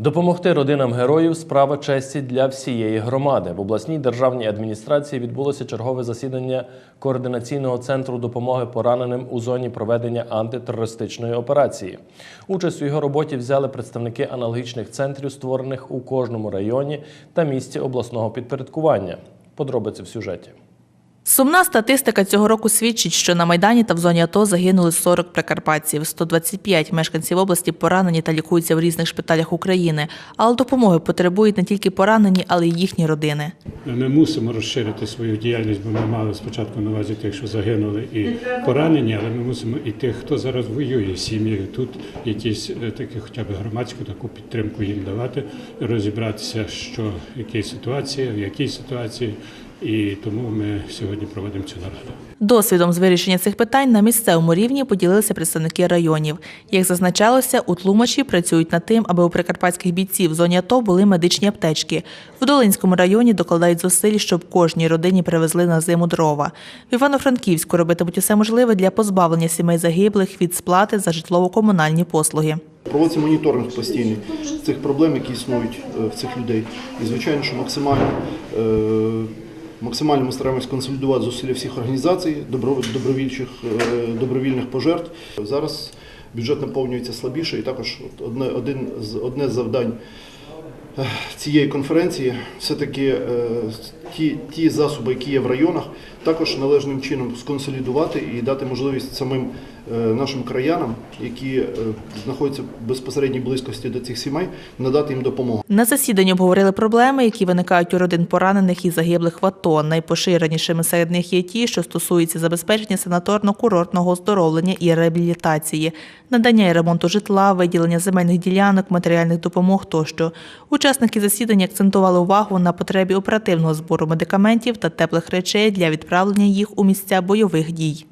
Допомогти родинам героїв справа честі для всієї громади. В обласній державній адміністрації відбулося чергове засідання координаційного центру допомоги пораненим у зоні проведення антитерористичної операції. Участь у його роботі взяли представники аналогічних центрів, створених у кожному районі та місті обласного підпорядкування. Подробиці в сюжеті. Сумна статистика цього року свідчить, що на Майдані та в зоні АТО загинули 40 прикарпатців. 125 мешканців області поранені та лікуються в різних шпиталях України. Але допомоги потребують не тільки поранені, але й їхні родини. Ми мусимо розширити свою діяльність, бо ми мали спочатку на увазі тих, що загинули і поранені, але ми мусимо і тих, хто зараз воює, сім'ї тут якісь е, такі, хоча б громадську таку підтримку їм давати, розібратися, що якій ситуації, в якій ситуації. І тому ми сьогодні проводимо цю нараду. Досвідом з вирішення цих питань на місцевому рівні поділилися представники районів. Як зазначалося, у Тлумачі працюють над тим, аби у прикарпатських бійців в зоні АТО були медичні аптечки. В Долинському районі докладають зусиль, щоб кожній родині привезли на зиму дрова. В Івано-Франківську робитимуть усе можливе для позбавлення сімей загиблих від сплати за житлово-комунальні послуги. Проводиться моніторинг постійний цих проблем, які існують е, в цих людей. І звичайно, що максимально, е, максимально ми стараємось консолідувати зусилля всіх організацій, добро- добровільчих, е, добровільних пожертв. Зараз бюджет наповнюється слабіше, і також одне, один одне з завдань цієї конференції все-таки е, ті, ті засоби, які є в районах, також належним чином сконсолідувати і дати можливість самим е, нашим краянам, які е, знаходяться в безпосередній близькості до цих сімей, надати їм допомогу. На засіданні обговорили проблеми, які виникають у родин поранених і загиблих в АТО. Найпоширенішими серед них є ті, що стосуються забезпечення санаторно-курортного оздоровлення і реабілітації, надання і ремонту житла, виділення земельних ділянок, матеріальних допомог тощо. Учасники засідання акцентували увагу на потребі оперативного збору медикаментів та теплих речей для відправлення їх у місця бойових дій.